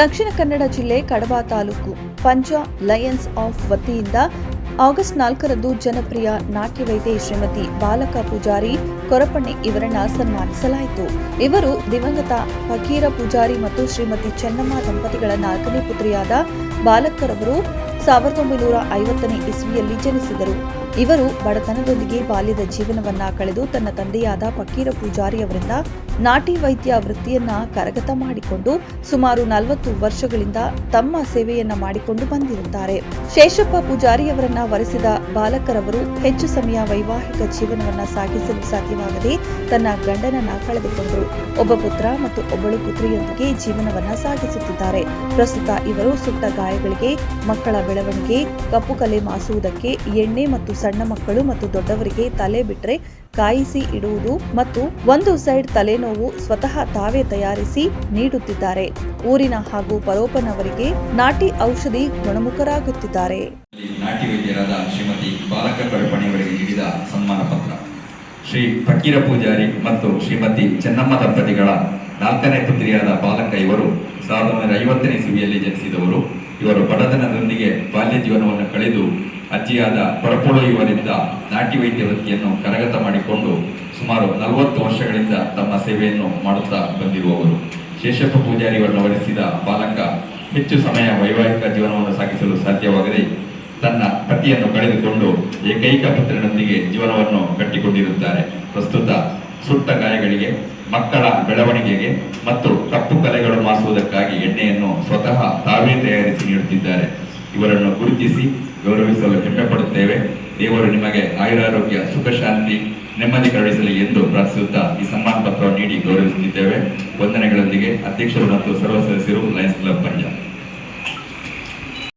ದಕ್ಷಿಣ ಕನ್ನಡ ಜಿಲ್ಲೆ ಕಡಬ ತಾಲೂಕು ಪಂಚ Lions of ವತಿಯಿಂದ ಆಗಸ್ಟ್ ನಾಲ್ಕರಂದು ಜನಪ್ರಿಯ ನಾಟ್ಯವೈದ್ಯ ಶ್ರೀಮತಿ ಬಾಲಕ ಪೂಜಾರಿ ಕೊರಪಣ್ಣೆ ಇವರನ್ನ ಸನ್ಮಾನಿಸಲಾಯಿತು. ಇವರು ದಿವಂಗತ ಫಕೀರ ಪೂಜಾರಿ ಮತ್ತು ಶ್ರೀಮತಿ ಚೆನ್ನಮ್ಮ ದಂಪತಿಗಳ ನಾಲ್ಕನೇ ಪುತ್ರಿಯಾದ ಬಾಲಕರವರು ಸಾವಿರದ ಒಂಬೈನೂರ ಐವತ್ತನೇ ಇಸ್ವಿಯಲ್ಲಿ ಜನಿಸಿದರು. ಇವರು ಬಡತನದೊಂದಿಗೆ ಬಾಲ್ಯದ ಜೀವನವನ್ನ ಕಳೆದು ತನ್ನ ತಂದೆಯಾದ ಫಕೀರ ಪೂಜಾರಿ ಅವರಿಂದ ನಾಟಿ ವೈದ್ಯ ವೃತ್ತಿಯನ್ನ ಕರಗತ ಮಾಡಿಕೊಂಡು ಸುಮಾರು ನಲವತ್ತು ವರ್ಷಗಳಿಂದ ತಮ್ಮ ಸೇವೆಯನ್ನ ಮಾಡಿಕೊಂಡು ಬಂದಿರುತ್ತಾರೆ. ಶೇಷಪ್ಪ ಪೂಜಾರಿಯವರನ್ನ ವರೆಸಿದ ಬಾಲಕರವರು ಹೆಚ್ಚು ಸಮಯ ವೈವಾಹಿಕ ಜೀವನವನ್ನ ಸಾಗಿಸಲು ಸಾಧ್ಯವಾಗದೆ ತನ್ನ ಗಂಡನನ್ನ ಕಳೆದುಕೊಂಡರು. ಒಬ್ಬ ಪುತ್ರ ಮತ್ತು ಒಬ್ಬಳು ಪುತ್ರಿಯೊಂದಿಗೆ ಜೀವನವನ್ನ ಸಾಗಿಸುತ್ತಿದ್ದಾರೆ. ಪ್ರಸ್ತುತ ಇವರು ಸುಟ್ಟ ಗಾಯಗಳಿಗೆ, ಮಕ್ಕಳ ಬೆಳವಣಿಗೆ, ಕಪ್ಪು ಕಲೆ ಮಾಸುವುದಕ್ಕೆ ಎಣ್ಣೆ ಮತ್ತು ಮಕ್ಕಳು ಮತ್ತು ದೊಡ್ಡವರಿಗೆ ತಲೆ ಬಿಟ್ರೆ ಕಾಯಿಸಿ ಇಡುವುದು ಮತ್ತು ಒಂದು ಸೈಡ್ ತಲೆನೋವು ಸ್ವತಃ ತಾವೇ ತಯಾರಿಸಿ ನೀಡುತ್ತಿದ್ದಾರೆ. ಊರಿನ ಹಾಗೂ ಪರೋಪನವರಿಗೆ ನಾಟಿ ಔಷಧಿ ಗುಣಮುಖರಾಗುತ್ತಿದ್ದಾರೆ. ನಾಟಿ ವೈದ್ಯರಾದ ಶ್ರೀಮತಿ ಬಾಲಕ ಕಳಪಣಿಯವರಿಗೆ ನೀಡಿದ ಸನ್ಮಾನ ಪತ್ರ. ಶ್ರೀ ಫಕೀರ ಪೂಜಾರಿ ಮತ್ತು ಶ್ರೀಮತಿ ಚೆನ್ನಮ್ಮ ದಂಪತಿಗಳ ನಾಲ್ಕನೇ ಪುತ್ರಿಯಾದ ಬಾಲಕ ಇವರು ಸಾವಿರದ ಒಂಬೈನೂರ ಐವತ್ತನೇ ಇಸವಿಯಲ್ಲಿ ಜನಿಸಿದವರು. ಇವರು ಬಡತನದೊಂದಿಗೆ ಬಾಲ್ಯ ಜೀವನವನ್ನು ಕಳೆದು ಅಜ್ಜಿಯಾದ ಪರಪೋಳು ಇವರಿಂದ ನಾಟಿ ವೈದ್ಯ ವೃತ್ತಿಯನ್ನು ಕರಗತ ಮಾಡಿಕೊಂಡು ಸುಮಾರು ನಲವತ್ತು ವರ್ಷಗಳಿಂದ ತಮ್ಮ ಸೇವೆಯನ್ನು ಮಾಡುತ್ತಾ ಬಂದಿರುವವರು. ಶೇಷಪ್ಪ ಪೂಜಾರಿಯವರನ್ನು ವರಿಸಿದ ಬಾಲಕ ಹೆಚ್ಚು ಸಮಯ ವೈವಾಹಿಕ ಜೀವನವನ್ನು ಸಾಗಿಸಲು ಸಾಧ್ಯವಾಗದೆ ತನ್ನ ಪತಿಯನ್ನು ಕಳೆದುಕೊಂಡು ಏಕೈಕ ಪುತ್ರನೊಂದಿಗೆ ಜೀವನವನ್ನು ಕಟ್ಟಿಕೊಂಡಿರುತ್ತಾರೆ. ಪ್ರಸ್ತುತ ಸುಟ್ಟ ಗಾಯಗಳಿಗೆ, ಮಕ್ಕಳ ಬೆಳವಣಿಗೆಗೆ ಮತ್ತು ಕಪ್ಪು ಕಲೆಗಳು ಮಾಸುವುದಕ್ಕಾಗಿ ಎಣ್ಣೆಯನ್ನು ಸ್ವತಃ ತಾವೇ ತಯಾರಿಸಿ ನೀಡುತ್ತಿದ್ದಾರೆ. ಇವರನ್ನು ಗುರುತಿಸಿ ಗೌರವಿಸಲು ಹೆಮ್ಮೆ ಪಡುತ್ತೇವೆ ದೇವರು ನಿಮಗೆ ಆಯುರಾರೋಗ್ಯ ಸುಖ ಶಾಂತಿ ನೆಮ್ಮದಿ ಕರುಣಿಸಲಿ ಎಂದು ಪ್ರಾರ್ಥಿಸುತ್ತಾ ಈ ಸನ್ಮಾನ ಪತ್ರವನ್ನು ನೀಡಿ ಗೌರವಿಸುತ್ತಿದ್ದೇವೆ. ವಂದನೆಗಳೊಂದಿಗೆ ಅಧ್ಯಕ್ಷರು ಮತ್ತು ಸರ್ವ ಸದಸ್ಯರು ಲಯನ್ಸ್